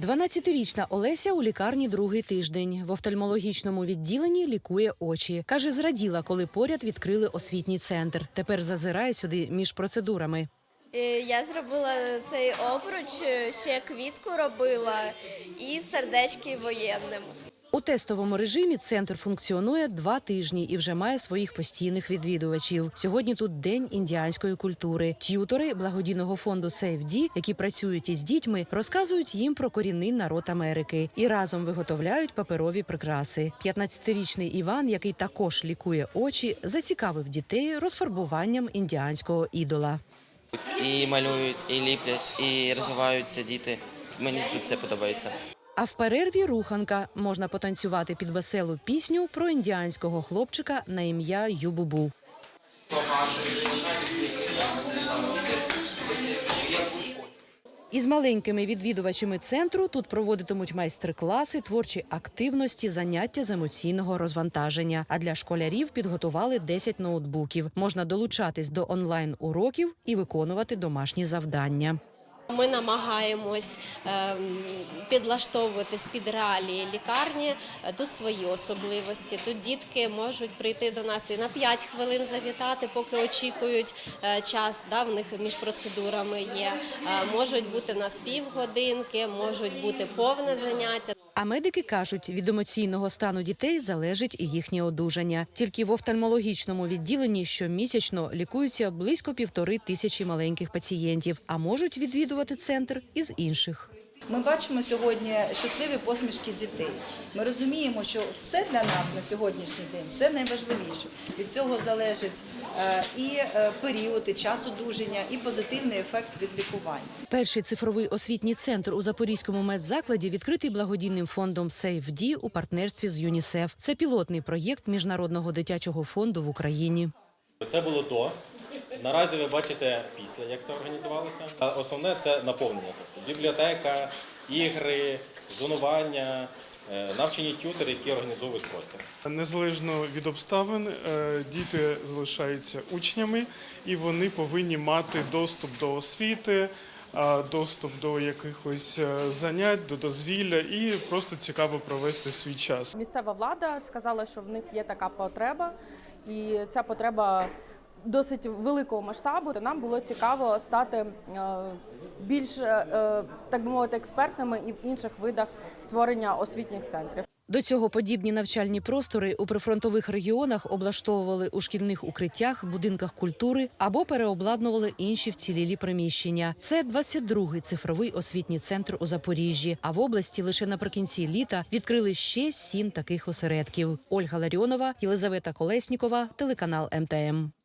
12-річна Олеся у лікарні другий тиждень. В офтальмологічному відділенні лікує очі. Каже, зраділа, коли поряд відкрили освітній центр. Тепер зазирає сюди між процедурами. Е, Я зробила цей обруч, е, ще квітку робила і сердечки воєнним. У тестовому режимі центр функціонує два тижні і вже має своїх постійних відвідувачів. Сьогодні тут день індіанської культури. Т'ютори благодійного фонду SafeD, які працюють із дітьми, розказують їм про корінний народ Америки і разом виготовляють паперові прикраси. 15-річний Іван, який також лікує очі, зацікавив дітей розфарбуванням індіанського ідола. І малюють, і ліплять, і розвиваються діти. Мені це подобається. А в перерві руханка можна потанцювати під веселу пісню про індіанського хлопчика на ім'я Юбубу. Із маленькими відвідувачами центру тут проводитимуть майстер-класи, творчі активності, заняття з емоційного розвантаження. А для школярів підготували 10 ноутбуків. Можна долучатись до онлайн уроків і виконувати домашні завдання. Ми намагаємось ем, підлаштовуватись під реалії лікарні. Тут свої особливості. Тут дітки можуть прийти до нас і на 5 хвилин завітати, поки очікують е, час. Да, в них між процедурами є. Е, Можуть бути у нас півгодинки, можуть бути повне заняття. А медики кажуть, від емоційного стану дітей залежить і їхнє одужання. Тільки в офтальмологічному відділенні щомісячно лікуються близько півтори тисячі маленьких пацієнтів, а можуть відвідувати центр із інших. Ми бачимо сьогодні щасливі посмішки дітей. Ми розуміємо, що це для нас на сьогоднішній день це найважливіше. Від цього залежить е, і е, період, і час одужання, і позитивний ефект від лікування. Перший цифровий освітній центр у Запорізькому медзакладі відкритий благодійним фондом SafeD у партнерстві з ЮНІСЕФ. Це пілотний проєкт міжнародного дитячого фонду в Україні. Це було до. Наразі ви бачите після, як це організувалося. А основне це наповнення. Тобто бібліотека, ігри, зонування, е, навчені тютери, які організовують простір. Незалежно від обставин, е, діти залишаються учнями і вони повинні мати доступ до освіти, доступ до якихось е, занять, до дозвілля і просто цікаво провести свій час. Місцева влада сказала, що в них є така потреба, і ця потреба досить великого масштабу. Нам було цікаво стати е, більш, е, е, так би мовити, експертними і в інших видах створення освітніх центрів. До цього подібні навчальні простори у прифронтових регіонах облаштовували у шкільних укриттях, будинках культури або переобладнували інші вцілілі приміщення. Це 22-й цифровий освітній центр у Запоріжжі. А в області лише наприкінці літа відкрили ще сім таких осередків. Ольга Ларіонова, Єлизавета Колеснікова, телеканал МТМ.